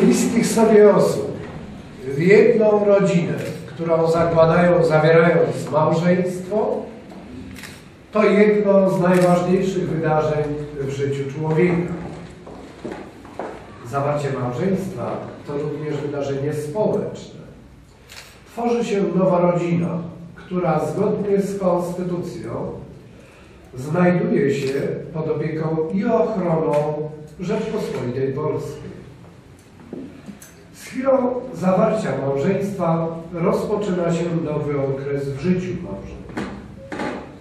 bliskich sobie osób w jedną rodzinę, którą zakładają, zawierając małżeństwo, to jedno z najważniejszych wydarzeń w życiu człowieka. Zawarcie małżeństwa to również wydarzenie społeczne. Tworzy się nowa rodzina, która zgodnie z konstytucją znajduje się pod opieką i ochroną Rzeczpospolitej Polskiej. Chwilą zawarcia małżeństwa rozpoczyna się nowy okres w życiu małżeństwa.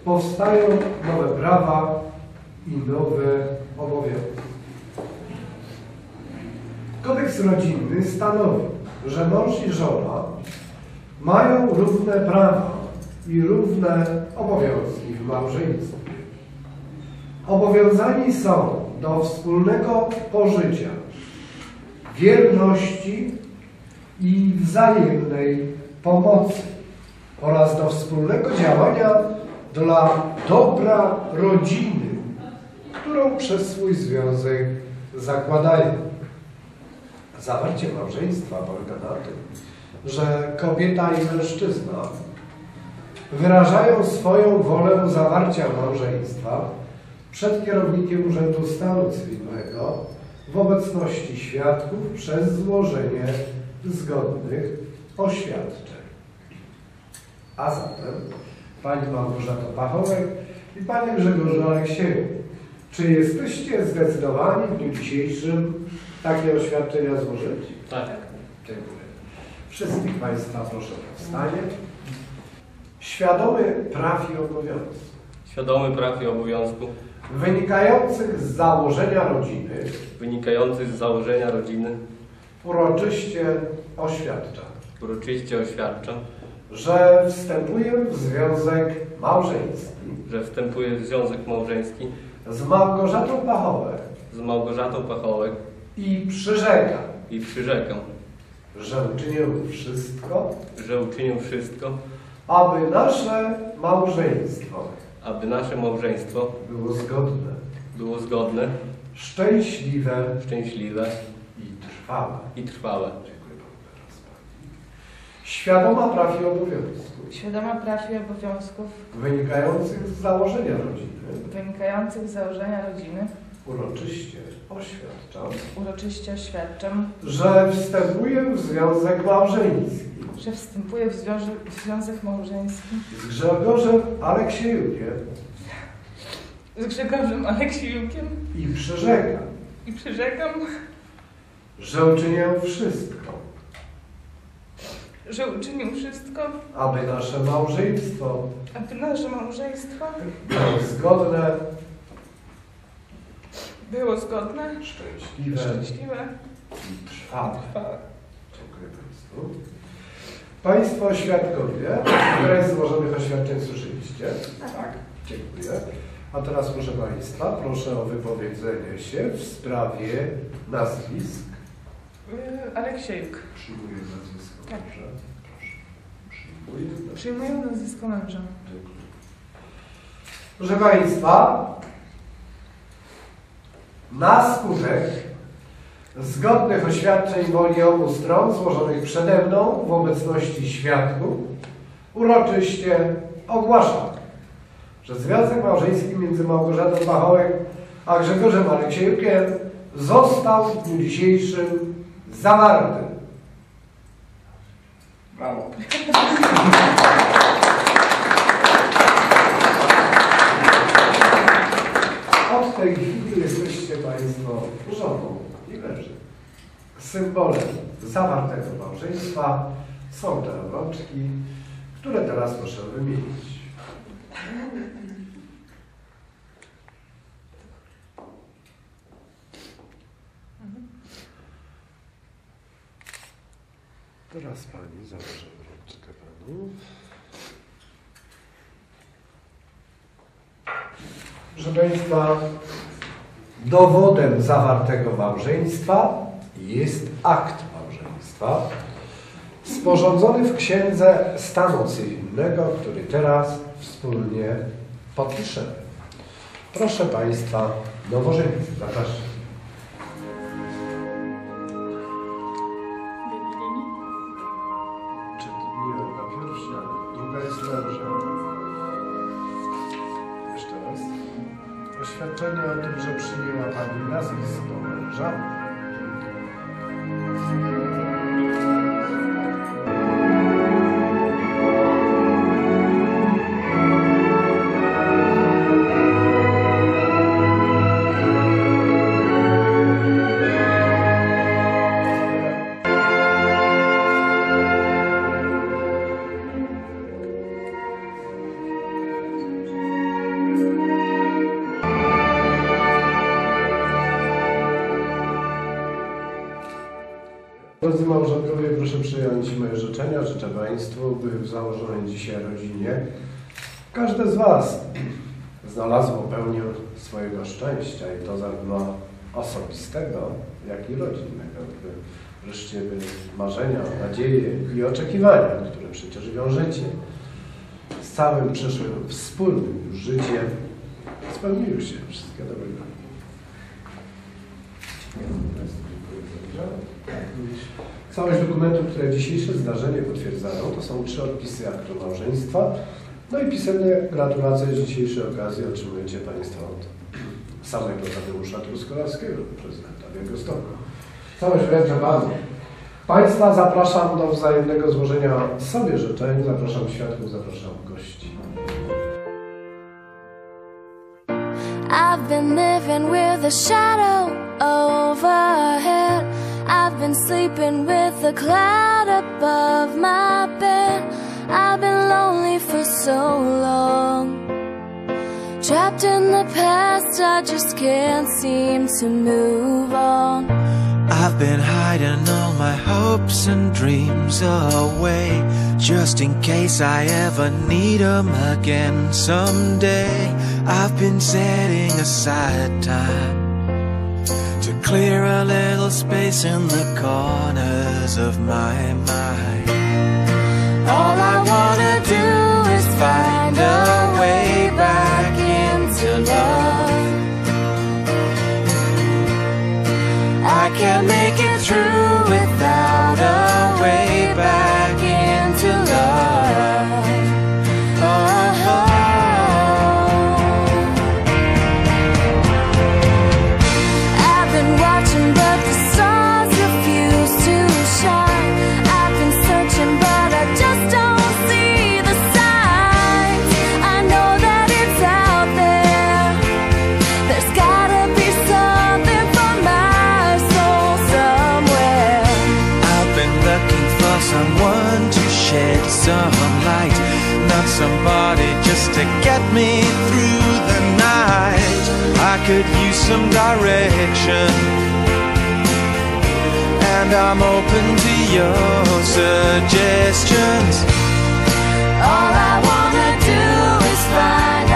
Powstają nowe prawa i nowe obowiązki. Kodeks rodzinny stanowi, że mąż i żona mają równe prawa i równe obowiązki w małżeństwie. Obowiązani są do wspólnego pożycia, wierności i wzajemnej pomocy oraz do wspólnego działania dla dobra rodziny, którą przez swój związek zakładają. Zawarcie małżeństwa polega na tym, że kobieta i mężczyzna wyrażają swoją wolę zawarcia małżeństwa przed kierownikiem Urzędu Stanu Cywilnego w obecności świadków przez złożenie zgodnych oświadczeń. A zatem Pani Małgorzato Pachołek i Panie Grzegorzu Aleksieju, czy jesteście zdecydowani w dniu dzisiejszym takie oświadczenia złożyć? Tak. Dziękuję. Wszystkich Państwa proszę o powstanie. Świadomy praw i obowiązków Świadomy praw i obowiązków wynikających z założenia rodziny wynikających z założenia rodziny uroczyście oświadczam, uroczyście oświadczam, że wstępuję w związek małżeński. że wstępuję w związek małżeński z Małgorzatą Pachołek. z Małgorzatą Pachołek i przyrzekam, i przyrzekam, że uczynię wszystko, że uczynię wszystko, aby nasze małżeństwo aby nasze małżeństwo było zgodne, było zgodne, szczęśliwe. szczęśliwe trwałe. i trwałe. Dziękuję Panu teraz. Pani. Świadoma praw i obowiązków. Świadoma praw i obowiązków. Wynikających z założenia rodziny. Wynikających z założenia rodziny. Uroczyście oświadczam, uroczyście oświadczam, że wstępuję w związek małżeński. że wstępuję w, zwiąże- w związek małżeński. Z Grzegorzem Aleksiejukiem z Grzegorzem Aleksiukiem i przyrzekam, i przyrzekam, że uczynię wszystko, że uczynię wszystko, aby nasze małżeństwo aby nasze małżeństwo było zgodne, było zgodne, szczęśliwe szczęśliwe, i trwałe. trwałe. Dziękuję Państwu. Państwo świadkowie, które z złożonych oświadczeń słyszeliście? Tak. Dziękuję. A teraz proszę Państwa, proszę o wypowiedzenie się w sprawie nazwisk. Aleksiejuk. Przyjmuję nazwisko. Tak. Proszę. Przyjmuję. Przyjmuję nazwisko męża. Proszę Państwa, na skutek zgodnych oświadczeń woli obu stron złożonych przede mną w obecności świadków uroczyście ogłaszam, że związek małżeński między Małgorzatą Pachołek a Grzegorzem Aleksiejukiem został w dniu dzisiejszym zawarty. Brawo. Od tej chwili jesteście Państwo żoną i mężem. Symbolem zawartego małżeństwa są te obrączki, które teraz proszę wymienić. Teraz Pani założę obrączkę Panu. Proszę Państwa, dowodem zawartego małżeństwa jest akt małżeństwa sporządzony w księdze stanu cywilnego, który teraz wspólnie podpiszemy. Proszę Państwa, nowożeńcy, zapraszam. Oświadczenie o tym, że przyjęła Pani nazwisko męża. W założonej dzisiaj rodzinie każde z Was znalazło pełnię swojego szczęścia i to zarówno osobistego, jak i rodzinnego. Wreszcie marzenia, nadzieje i oczekiwania, które przecież wiążecie z całym przyszłym wspólnym już życiem, spełniły się. Wszystkiego dobrego. Całość dokumentów, które dzisiejsze zdarzenie potwierdzają, to są trzy odpisy aktu małżeństwa, no i pisemne gratulacje z dzisiejszej okazji otrzymujecie Państwo od samego Tadeusza Truskolaskiego, prezydenta Białegostoku. Całość wręczę Panu. Państwa zapraszam do wzajemnego złożenia sobie życzeń, zapraszam świadków, zapraszam gości. I've been living with a shadow overhead. Sleeping with a cloud above my bed. I've been lonely for so long. Trapped in the past, I just can't seem to move on. I've been hiding all my hopes and dreams away Just in case I ever need 'em again someday I've been setting aside time clear a little space in the corners of my mind could use some direction. And I'm open to your suggestions. All I wanna do is find